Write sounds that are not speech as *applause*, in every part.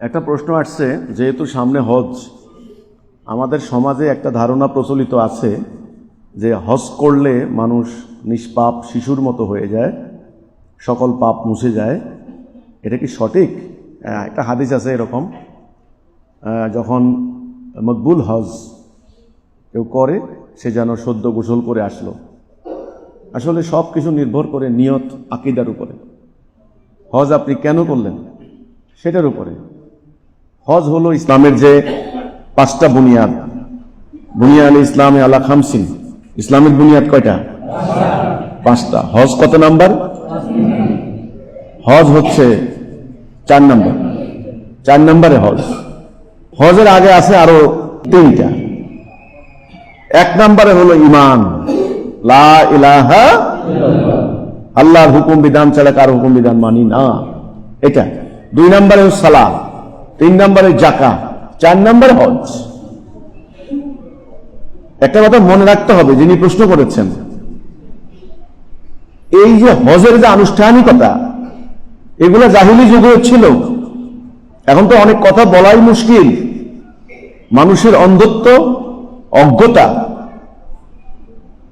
একটা প্রশ্ন আসছে, যেহেতু সামনে হজ, আমাদের সমাজে একটা ধারণা প্রচলিত আছে যে হজ করলে মানুষ নিষ্পাপ শিশুর মতো হয়ে যায়, সকল পাপ মুছে যায়। এটা কি সঠিক? একটা হাদিস আছে এরকম যখন মকবুল হজ কেউ করে, সে যেন সদ্য গোসল করে আসলো। আসলে সব কিছু নির্ভর করে নিয়ত, আকিদার উপরে। হজ আপনি কেন করলেন? সেটার উপরে। হজ হলো ইসলামের যে পাঁচটা বুনিয়াদ। বুনিয়াদ ইসলামে আলা খামসিন। ইসলামের বুনিয়াদ কয়টা? পাঁচটা। হজ কত নাম্বার? হজ হচ্ছে চার নাম্বার। চার নাম্বারে হজ। হজের আগে আছে আরও তিনটা। এক নাম্বারে হলো ইমান লা ইলাহা আল্লাহর হুকুম বিধান ছাড়া কার হুকুম বিধান মানি না। এটা। দুই নম্বরে সালাহ তিন নম্বরে জাকা, চার নম্বরে হজ। একটা কথা মনে রাখতে হবে, যিনি প্রশ্ন করেছেন, এই যে হজের যে আনুষ্ঠানিকতা, এগুলো জাহিলি যুগে ছিল। এখন তো অনেক কথা বলাই মুশকিল। মানুষের অন্ধত্ব, অজ্ঞতা,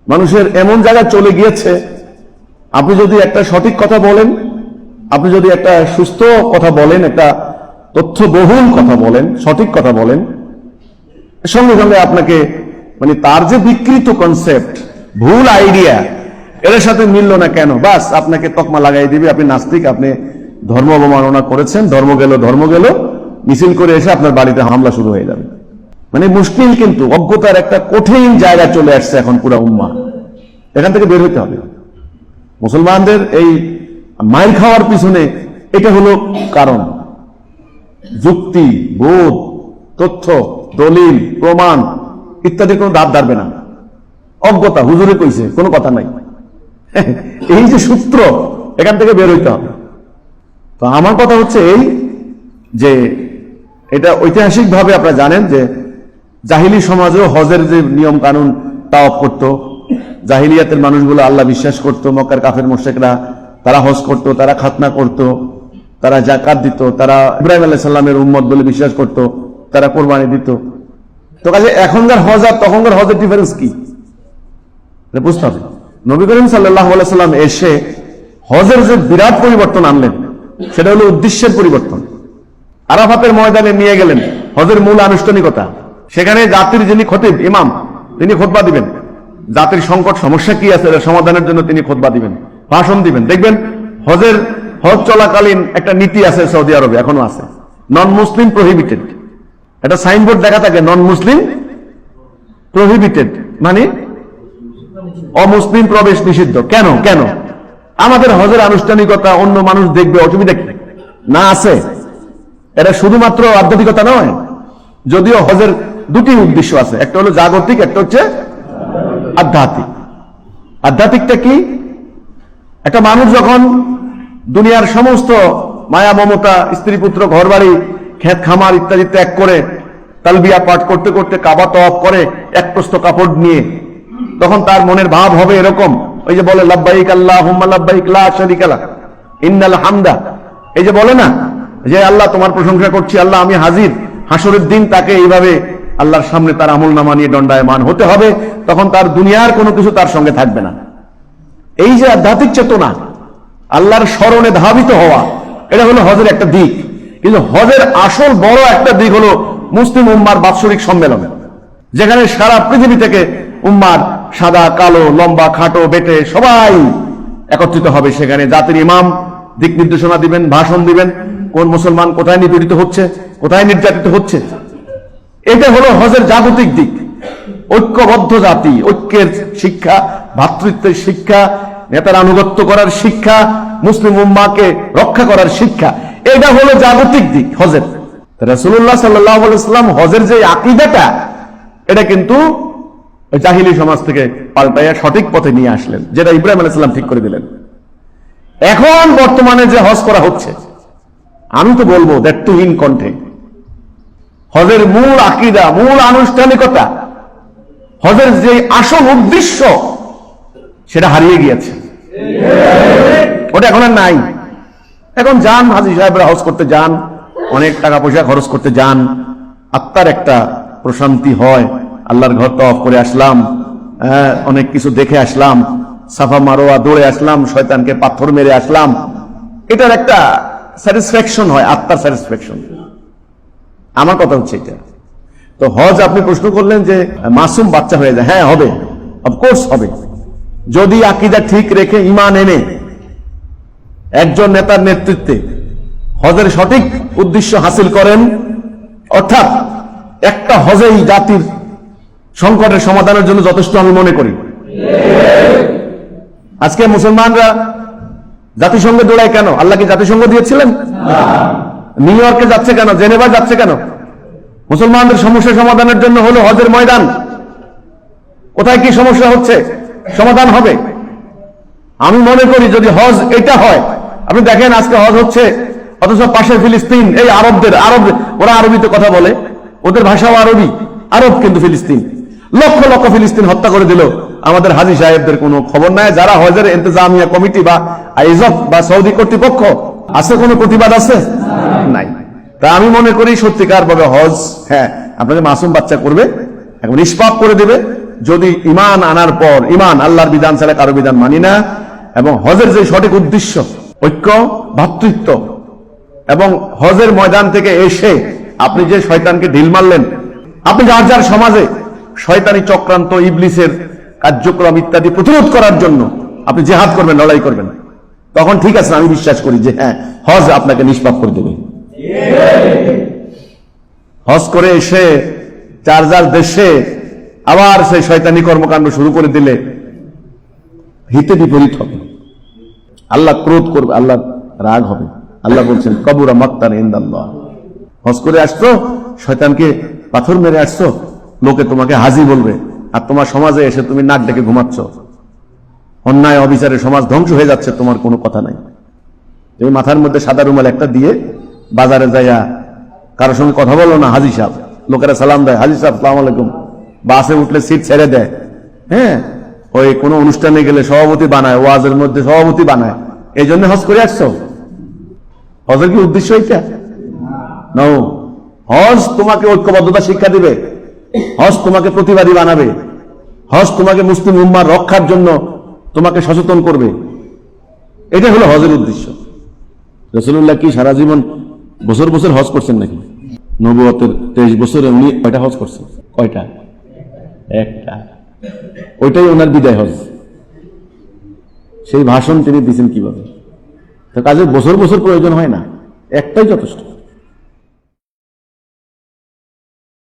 মানুষের এমন জায়গায় চলে গিয়েছে। আপনি যদি একটা সঠিক কথা বলেন, আপনি যদি একটা সুস্থ কথা বলেন, একটা তথ্যবহুল কথা বলেন, সঠিক কথা বলেন। সঙ্গে সঙ্গে আপনাকে মানে তার যে বিকৃত কনসেপ্ট ভুল আইডিয়া এর সাথে মিলল না কেন? বাস, আপনাকে তকমা লাগাই দিবে। আপনি নাস্তিক, আপনি ধর্ম অবমাননা করেছেন, ধর্ম গেল ধর্ম গেল, মিছিল করে এসে আপনার বাড়িতে হামলা শুরু হয়ে যাবে। মানে মুশকিল কিন্তু অজ্ঞতার একটা কঠিন জায়গা চলে আসছে এখন পুরা উম্মা এখান থেকে বের হতে হবে। মুসলমানদের এই মাইর খাওয়ার পিছনে এটা হলো কারণ। যুক্তি, বোধ, তথ্য, দলিল, প্রমাণ ইত্যাদি কোনো দাঁত দাঁড়বে না। অজ্ঞতা, হুজুরে কইছে, কোনো কথা নাই। *laughs* এই যে সূত্র, এখান থেকে বের হইতে হবে। তো আমার কথা হচ্ছে এই যে এটা ঐতিহাসিকভাবে আপনারা জানেন যে জাহিলি সমাজেও হজের যে নিয়ম কানুন তাওয়াপ করত, জাহিলিয়াতের মানুষগুলো আল্লাহ বিশ্বাস করত, মক্কার কাফের মোশেকরা তারা হজ করত, তারা খাতনা করত। তারা জাকাত দিত, তারা ইব্রাহিম আল্লাহ সাল্লামের উম্মত বলে বিশ্বাস করত, তারা কোরবানি দিত। তো কাজে এখনকার হজ আর তখনকার হজের ডিফারেন্স কি? বুঝতে হবে। নবী করিম সাল্লাহ সাল্লাম এসে হজের যে বিরাট পরিবর্তন আনলেন, সেটা হলো উদ্দেশ্যের পরিবর্তন। আরাফাতের ময়দানে নিয়ে গেলেন, হজের মূল আনুষ্ঠানিকতা। সেখানে জাতির যিনি খতিব, ইমাম, তিনি খোদবা দিবেন। জাতির সংকট, সমস্যা কি আছে সমাধানের জন্য তিনি খোদবা দিবেন, ভাষণ দিবেন। দেখবেন হজের হজ চলাকালীন একটা নীতি আছে সৌদি আরবে, এখনও আছে। নন মুসলিম প্রহিবিটেড একটা সাইনবোর্ড দেখা থাকে নন মুসলিম প্রহিবিটেড মানে অমুসলিম প্রবেশ নিষিদ্ধ। কেন? কেন? আমাদের হজের আনুষ্ঠানিকতা অন্য মানুষ দেখবে, অসুবিধা কি? না আছে। এটা শুধুমাত্র আধ্যাত্মিকতা নয়। যদিও হজের দুটি উদ্দেশ্য আছে। একটা হলো জাগতিক, একটা হচ্ছে আধ্যাত্মিক। আধ্যাত্মিকটা কি? একটা মানুষ যখন দুনিয়ার সমস্ত মায়া, মমতা, স্ত্রী, পুত্র ঘর বাড়ি ক্ষেত খামার ইত্যাদি ত্যাগ করে তালবিয়া পাঠ করতে করতে কাবা তওয়াব করে এক প্রস্ত কাপড় নিয়ে তখন তার মনের ভাব হবে এরকম। ওই যে বলে, লাব্বাইক আল্লাহ হুম্মা লাব্বাইক লা শারিকা ইন্নাল হামদা। এই যে বলে না, যে আল্লাহ তোমার প্রশংসা করছি, আল্লাহ আমি হাজির। হাসরের দিন তাকে এইভাবে আল্লাহর সামনে তার আমল নামা নিয়ে দণ্ডায়মান হতে হবে। তখন তার দুনিয়ার কোনো কিছু তার সঙ্গে থাকবে না। এই যে আধ্যাত্মিক চেতনা আল্লাহর স্মরণে ধাবিত হওয়া। এটা হলো হজের একটা দিক। কিন্তু হজের আসল বড় একটা দিক হলো মুসলিম উম্মার বাৎসরিক সম্মেলন। যেখানে সারা পৃথিবী থেকে উম্মার সাদা, কালো, লম্বা, খাটো, বেটে সবাই একত্রিত হবে। সেখানে জাতির ইমাম দিক নির্দেশনা দিবেন, ভাষণ দিবেন, কোন মুসলমান কোথায় নিপীড়িত হচ্ছে, কোথায় নির্যাতিত হচ্ছে। এটা হলো হজের জাগতিক দিক। ঐক্যবদ্ধ জাতি, ঐক্যের শিক্ষা ভ্রাতৃত্বের শিক্ষা নেতার আনুগত্য করার শিক্ষা, মুসলিম উম্মাকে রক্ষা করার শিক্ষা, এটা হলো জাগতিক দিক, হজের। রাসুল্লাহ সাল্লাম হজের যে আকিদাটা, এটা কিন্তু জাহিলি সমাজ থেকে পাল্টাইয়া সঠিক পথে নিয়ে আসলেন, যেটা ইব্রাহিম আলাইসাল্লাম ঠিক করে দিলেন। এখন বর্তমানে যে হজ করা হচ্ছে, আমি তো বলব দ্যাট টু ইন কণ্ঠে হজের মূল আকিদা, মূল আনুষ্ঠানিকতা, হজের যে আসল উদ্দেশ্য, সেটা হারিয়ে গিয়েছে। ওটা এখন আর নাই। এখন যান হাজি সাহেবরা হজ করতে যান অনেক টাকা পয়সা খরচ করতে যান। আত্মার একটা প্রশান্তি হয়। আল্লাহর ঘর অফ করে আসলাম হ্যাঁ, অনেক কিছু দেখে আসলাম। সাফা মারোয়া দৌড়ে আসলাম শয়তানকে পাথর মেরে আসলাম। এটার একটা স্যাটিসফ্যাকশন হয় আত্মার স্যাটিসফ্যাকশন আমার কথা হচ্ছে এটা। তো হজ আপনি প্রশ্ন করলেন যে মাসুম বাচ্চা হয়ে যায়। হ্যাঁ হবে। অফকোর্স হবে। যদি আকিদা ঠিক রেখে ইমান এনে একজন নেতার নেতৃত্বে হজের সঠিক উদ্দেশ্য হাসিল করেন, অর্থাৎ একটা হজেই জাতির সংকটের সমাধানের জন্য যথেষ্ট আমি মনে করি। আজকে মুসলমানরা জাতিসংঘে দৌড়ায় কেন? আল্লাহ কি জাতিসংঘ দিয়েছিলেন? নিউ ইয়র্কে যাচ্ছে কেন? জেনেভা যাচ্ছে কেন? মুসলমানদের সমস্যা সমাধানের জন্য হলো হজের ময়দান। কোথায় কি সমস্যা হচ্ছে? সমাধান হবে। আমি মনে করি যদি হজ এটা হয়, আপনি দেখেন আজকে হজ হচ্ছে, অথচ পাশে ফিলিস্তিন, এই আরবদের, আরব ওরা আরবিতে কথা বলে, ওদের ভাষাও আরবি, আরব কিন্তু ফিলিস্তিন। লক্ষ লক্ষ ফিলিস্তিন হত্যা করে দিল। আমাদের হাজি সাহেবদের কোনো খবর নাই, যারা হজের ইন্তজামিয়া কমিটি বা আইজক বা সৌদি কর্তৃপক্ষ, আছে কোনো প্রতিবাদ আছে? নাই। তা আমি মনে করি সত্যিকার ভাবে হজ হ্যাঁ আপনাকে মাসুম বাচ্চা করবে এখন নিষ্পাপ করে দেবে। যদি ইমান আনার পর ইমান আল্লাহর বিধান ছাড়া কারও বিধান মানি না, এবং হজের যে সঠিক উদ্দেশ্য, ঐক্য, ভাতৃত্ব, এবং হজের ময়দান থেকে এসে আপনি যে শয়তানকে ঢিল মারলেন, আপনি যার যার সমাজে শয়তানি চক্রান্ত, ইবলিসের কার্যক্রম ইত্যাদি প্রতিরোধ করার জন্য আপনি জেহাদ করবেন, লড়াই করবেন। তখন ঠিক আছে, আমি বিশ্বাস করি যে হ্যাঁ হজ আপনাকে নিষ্পাপ করে দেবে। হজ করে এসে চার যার দেশে আবার সেই শয়তানি কর্মকাণ্ড শুরু করে দিলে হিতে বিপরীত হবে। আল্লাহ ক্রোধ করবে, আল্লাহ রাগ হবে। আল্লাহ বলছেন, কবুরা মক্তার ইন্দাল্লাহ। হজ করে আসছো, শয়তানকে পাথর মেরে আসছো, লোকে তোমাকে হাজি বলবে, আর তোমার সমাজে এসে তুমি নাক ডেকে ঘুমাচ্ছ। অন্যায় অবিচারে সমাজ ধ্বংস হয়ে যাচ্ছে, তোমার কোনো কথা নাই। তুমি মাথার মধ্যে সাদা রুমাল একটা দিয়ে বাজারে যাইয়া কারোর সঙ্গে কথা বলো না, হাজি সাহেব। লোকেরা সালাম দেয়, হাজি সাহেব, সালাম আলাইকুম। বাসে উঠলে সিট ছেড়ে দেয়। হ্যাঁ? ওই কোনো অনুষ্ঠানে গেলে সভাপতি বানায়, ওয়াজের মধ্যে সভাপতি বানায়। এই জন্য হজ করে আসছো? হজের কি উদ্দেশ্য এটা হজ তোমাকে ঐক্যবদ্ধতা শিক্ষা দিবে। হজ তোমাকে প্রতিবাদী বানাবে। হজ তোমাকে মুসলিম উম্মার রক্ষার জন্য তোমাকে সচেতন করবে। এটা হলো হজের উদ্দেশ্য। রসুল্লাহ কি সারা জীবন বছর বছর হজ করছেন নাকি? নবতের তেইশ বছরে উনি কয়টা হজ করছেন? কয়টা? একটা। ওইটাই ওনার বিদায় হজ। সেই ভাষণ তিনি দিচ্ছেন কীভাবে? তো কাজে বছর বছর প্রয়োজন হয় না। একটাই যথেষ্ট।